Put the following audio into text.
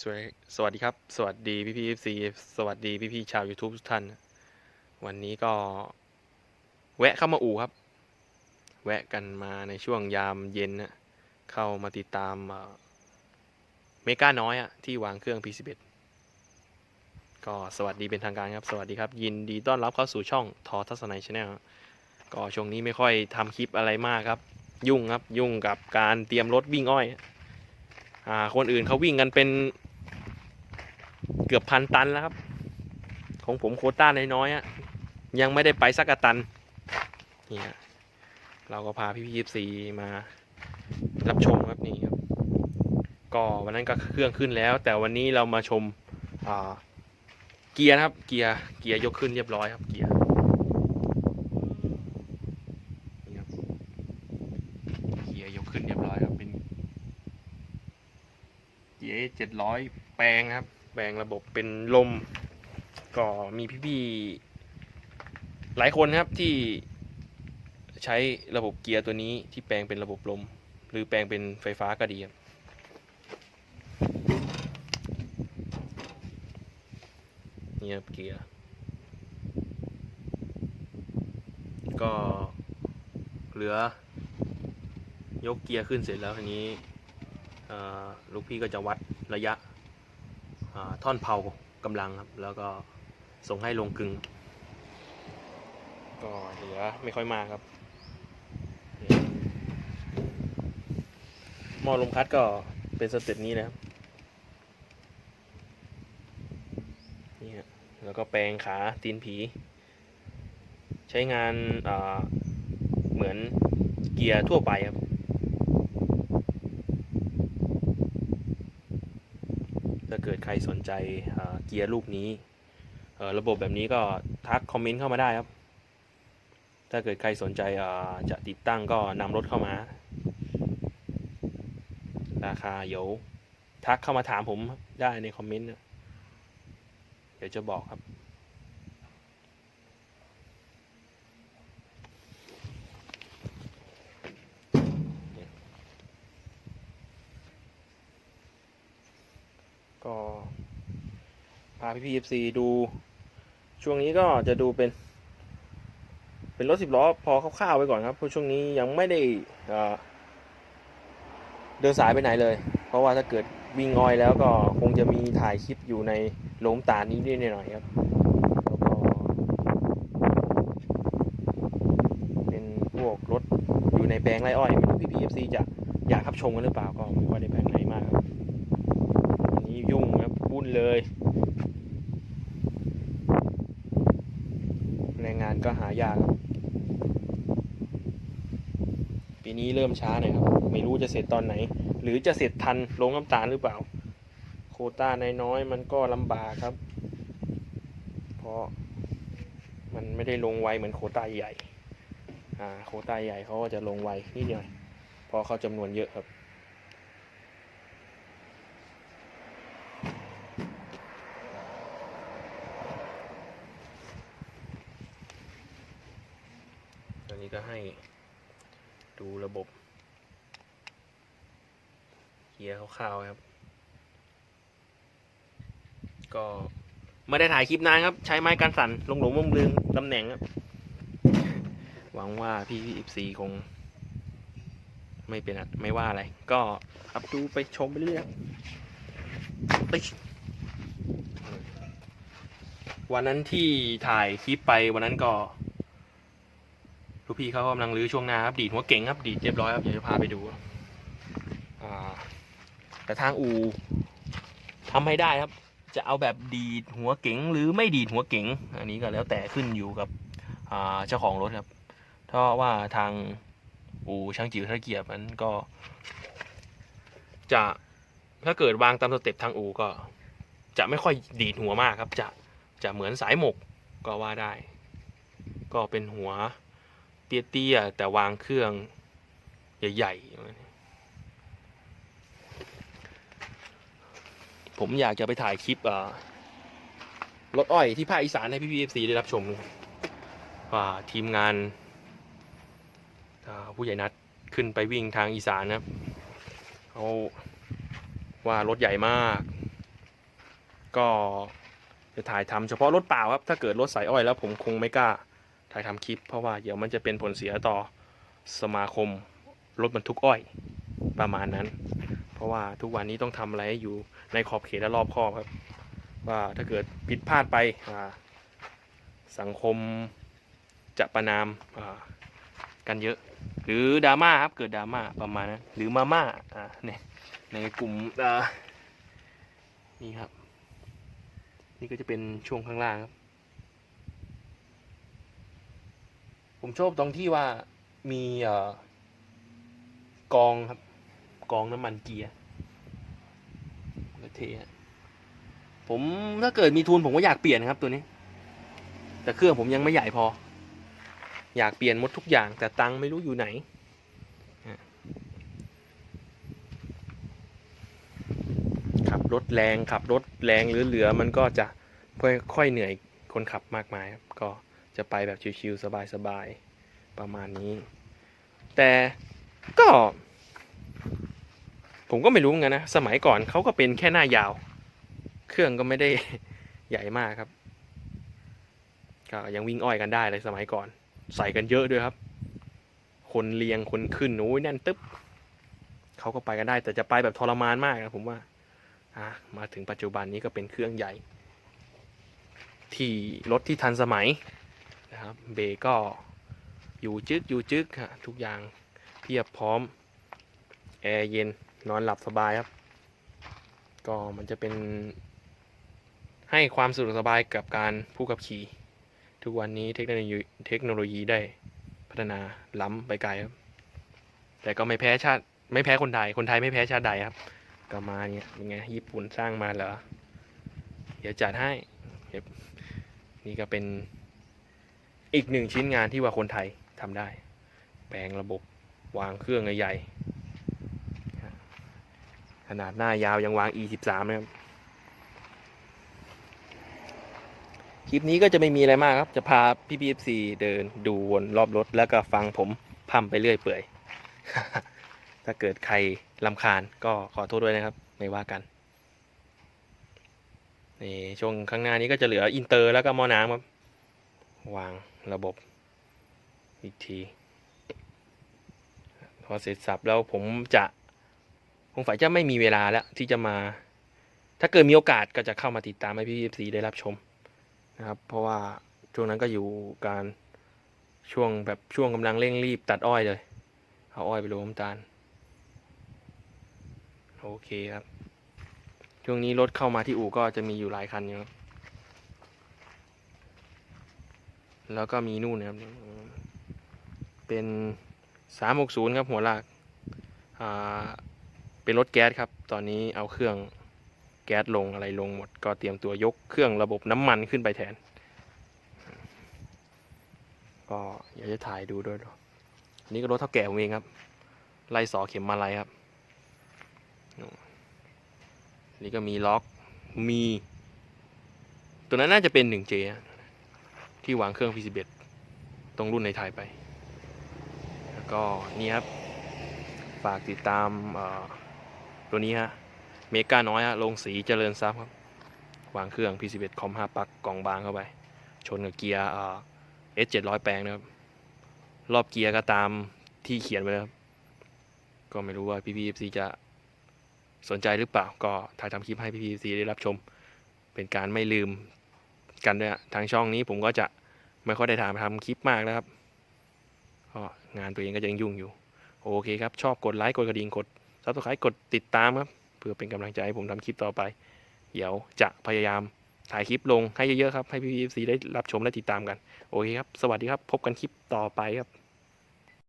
สวัสดีสวัสดีครับ สวัสดีพี่พี่ซีสวัสดีพี่พี่ชาว YouTube ทุกท่าน วันนี้ก็ แวะเข้ามาอู่ครับ แวะกันมาในช่วงยามเย็นนะเข้ามาติดตามเมกาน้อยอะที่วางเครื่อง P11 ก็สวัสดีเป็นทางการครับ สวัสดีครับ ยินดีต้อนรับเข้าสู่ช่องทอทัศนัยชาแนลก็ช่วงนี้ไม่ค่อยทำคลิปอะไรมากครับ ยุ่งครับยุ่งกับการเตรียมรถวิ่งอ้อยอ่าคนอื่นเขาวิ่งกันเป็น กือบพันตันแล้วครับ ของผมโคต้าน้อยๆอะยังไม่ได้ไปสักตันเนี่ยเราก็พาพี่พีฟซีมารับชมครับนี่ครับ ก็วันนั้นก็เครื่องขึ้นแล้ว แต่วันนี้เรามาชมเกียร์นะครับ เกียร์เกียร์ยกขึ้นเรียบร้อยครับเกียร์เกียร์ยกขึ้นเรียบร้อยครับเป็น GA 700แปลงครับ แปลงระบบเป็นลม ก็มีพี่ๆหลายคนนะครับที่ใช้ระบบเกียร์ตัวนี้ที่แปลงเป็นระบบลม หรือแปลงเป็นไฟฟ้าก็ดีครับนี่ครับเกียร์ก็เหลือยกเกียร์ขึ้นเสร็จแล้วทีนี้ลูกพี่ก็จะวัดระยะ ท่อนเผากำลังครับ แล้วก็ส่งให้ลงกึงก็เหลือไม่ค่อยมากครับนี่หม้อลมพัดก็เป็นสเต็ปนี้นะครับนี่ฮะแล้วก็แปลงขาตีนผี ใช้งานอ่าเหมือนเกียร์ทั่วไปครับ ถ้า เกิดใครสนใจเกียร์ลูกนี้ ระบบแบบนี้ก็ทักคอมเมนต์เข้ามาได้ครับ ถ้าเกิดใครสนใจจะติดตั้งก็นำรถเข้ามา ราคาเดี๋ยวทักเข้ามาถามผมได้ในคอมเมนต์เดี๋ยวจะบอกครับ ก็พาพี่พีเอฟซีดู ช่วงนี้ก็จะดูเป็น เป็นรถสิบล้อพอคร่าวๆไว้ก่อนครับเพราะช่วงนี้ยังไม่ได้เดินสายไปไหนเลย เพราะว่าถ้าเกิดวิ่งออยแล้วก็คงจะมีถ่ายคลิปอยู่ในโลมตานี้นิดหน่อยครับแล้วก็เป็นพวกรถอยู่ในแปลงไรอ้อยไม่รู้พี่พีเอฟซีจะอยากรับชมกันหรือเปล่าก็ไม่ค่อยได้แปลงไหนมากครับ วุ่นเลยแรงงานก็หายาก ปีนี้เริ่มช้าหน่อยครับ ไม่รู้จะเสร็จตอนไหน หรือจะเสร็จทันลงน้ำตาลหรือเปล่า โคต้านน้อยมันก็ลำบากครับ เพราะมันไม่ได้ลงไวเหมือนโคต้าใหญ่ อ่า โคต้าใหญ่เขาก็จะลงไวนิดหน่อย เพราะเขาจำนวนเยอะครับ ตอนนี้ ก็ให้ดูระบบเกียร์คร่าวๆครับ ก็ไม่ได้ถ่ายคลิปนานครับ ใช้ไม้กันสั่นลงหลงมุมลืมตำแหน่งครับ หวังว่าพี่พี่อิฟซีคง ไม่เป็นอะไม่ว่าอะไร ก็ครับดูไปชมไปเรื่อยครับเอ้ยวันนั้นที่ถ่ายคลิปไปวันนั้นก็ ลูกพี่เขากำลังรื้อช่วงหน้าครับดีดหัวเก่งครับดีดเรียบร้อยครับเดี๋ยวจะพาไปดูอ่าแต่ทางอูทำให้ได้ครับ จะเอาแบบดีดหัวเก๋งหรือไม่ดีดหัวเก๋งอันนี้ก็แล้วแต่ขึ้นอยู่กับอ่าเจ้าของรถครับเพราะว่าทางอูช่างจิ๋วท่าเกียบนั้นก็ จะถ้าเกิดวางตามสเต็ปทางอูก็ จะไม่ค่อยดีดหัวมากครับ จะจะเหมือนสายหมกก็ว่าได้ ก็เป็นหัว เตี้ยๆแต่วางเครื่องใหญ่ๆ ผมอยากจะไปถ่ายคลิปรถอ้อยที่ภาคอีสานให้พี่พีเอฟซีได้รับชมว่าทีมงานผู้ใหญ่นัดขึ้นไปวิ่งทางอีสานนะครับเขาว่ารถใหญ่มาก ก็จะถ่ายทำเฉพาะรถเปล่าครับ ถ้าเกิดรถสายอ้อยแล้วผมคงไม่กล้า ถ่ายทำคลิป เพราะว่าเดี๋ยวมันจะเป็นผลเสียต่อสมาคมรถบรรทุกอ้อยประมาณนั้น เพราะว่าทุกวันนี้ต้องทำอะไรอยู่ในขอบเขตและรอบคอบครับ ว่าถ้าเกิดผิดพลาดไปสังคมจะประนามกันเยอะ หรือดราม่าครับเกิดดราม่าประมาณนั้นหรือมาม่าอ่าเนี่ยในกลุ่มอ่านี่ครับ นี่ก็จะเป็นช่วงข้างล่างครับ ผมชอบตรงที่ว่ามีเอกองครับ กองน้ำมันเกียร์ก็เทผมถ้าเกิดมีทุนผมก็อยากเปลี่ยนครับตัวนี้ แต่เครื่องผมยังไม่ใหญ่พอ อยากเปลี่ยนหมดทุกอย่าง แต่ตังค์ไม่รู้อยู่ไหนขับรถแรงขับรถแรงเหลือๆมันก็จะค่อยๆเหนื่อยคนขับมากมายครับก็ จะไปแบบชิวๆสบายๆ ประมาณนี้ แต่ก็ ผมก็ไม่รู้เหมือนนนะ สมัยก่อนเขาก็เป็นแค่หน้ายาว เครื่องก็ไม่ได้ใหญ่มากครับ ก็ยังวิ่งอ้อยกันได้เลยสมัยก่อน ใส่กันเยอะด้วยครับ คนเรียงคนขึ้นโอ้ยแน่นตึ๊บเขาก็ไปกันได้ แต่จะไปแบบทรมานมากนะผมว่าอะมาถึงปัจจุบันนี้ก็เป็นเครื่องใหญ่ ที่รถที่ทันสมัย นะครับเบรกก็อยู่จึกอยู่จึกฮะทุกอย่างเพียบพร้อมแอร์เย็นนอนหลับสบายครับ ก็มันจะเป็นให้ความสะดวกสบายกับการผู้ขับขี่ ทุกวันนี้เทคโนโลยีเทคโนโลยีได้พัฒนาล้ำไปไกลครับ แต่ก็ไม่แพ้ชาติไม่แพ้คนไทย คนไทยไม่แพ้ชาติใดครับ ก็มาเนี่ยยังไงญี่ปุ่นสร้างมาเหรอ เดี๋ยวจัดให้นี่ก็เป็น อีกหนึ่งชิ้นงานที่ว่าคนไทยทำได้ แปลงระบบวางเครื่องใหญ่ขนาดหน้ายาวยังวาง e 1 3 นะครับ คลิปนี้ก็จะไม่มีอะไรมากครับ จะพาพี่พีเอฟซีเดินดูวนรอบรถ แล้วก็ฟังผมพัมไปเรื่อยเปื่อย ถ้าเกิดใครลำคาญก็ขอโทษด้วยนะครับ ไม่ว่ากัน นี่ช่วงข้างหน้านี้ก็จะเหลืออินเตอร์แล้วก็มอน้ำครับ วาง ระบบอีกทีพอเสร็จสับแล้วผมจะคงฝ่ายจะไม่มีเวลาแล้วที่จะมา ถ้าเกิดมีโอกาสก็จะเข้ามาติดตามให้พี่พีเอฟซีได้รับชมนะครับ เพราะว่าช่วงนั้นก็อยู่การช่วงแบบช่วงกำลังเร่งรีบตัดอ้อยเลย เอาอ้อยไปลงน้ำตาลโอเคครับ ช่วงนี้รถเข้ามาที่อู่ก็จะมีอยู่หลายคันอยู่ครับ แล้วก็มีนู่นนะครับ เป็นสามหกศูนย์ครับหัวลากอ่าเป็นรถแก๊สครับ ตอนนี้เอาเครื่องแก๊สลงอะไรลงหมด ก็เตรียมตัวยกเครื่องระบบน้ำมันขึ้นไปแทน ก็อยากจะถ่ายดูด้วยอันนี้ก็รถเท่าแก่ผมเองครับ ไล่สอเข็มมาลัยครับนี่ก็มีล็อกมี ตัวนั้นน่าจะเป็น 1J อะ ที่วางเครื่อง P11 ตรงรุ่นในไทยไป แล้วก็นี่ครับ ฝากติดตามตัวนี้ฮะ เมกาน้อยฮะ ลงสีเจริญทรัพย์ครับ วางเครื่อง P11 คอม5ปลักกล่องบางเข้าไป ชนกับเกียร์เอ่อ S700 แปลงนะครับ รอบเกียร์ก็ตามที่เขียนไว้แล้วครับก็ไม่รู้ว่า PPFC จะสนใจหรือเปล่า ก็ถ่ายทำคลิปให้ PPFC ได้รับชม เป็นการไม่ลืม กันด้วยทางช่องนี้ผมก็จะไม่ค่อยได้ถามทำคลิปมากนะครับก็งานตัวเองก็ยังยุ่งอยู่ โอเคครับ ชอบกดไลค์กดกระดิ่งกดซับสไครต์กดติดตามครับ เพื่อเป็นกำลังใจให้ผมทำคลิปต่อไป เดี๋ยวจะพยายามถ่ายคลิปลงให้เยอะๆครับ ให้พี่พีซีได้รับชมและติดตามกัน โอเคครับ สวัสดีครับ พบกันคลิปต่อไปครับ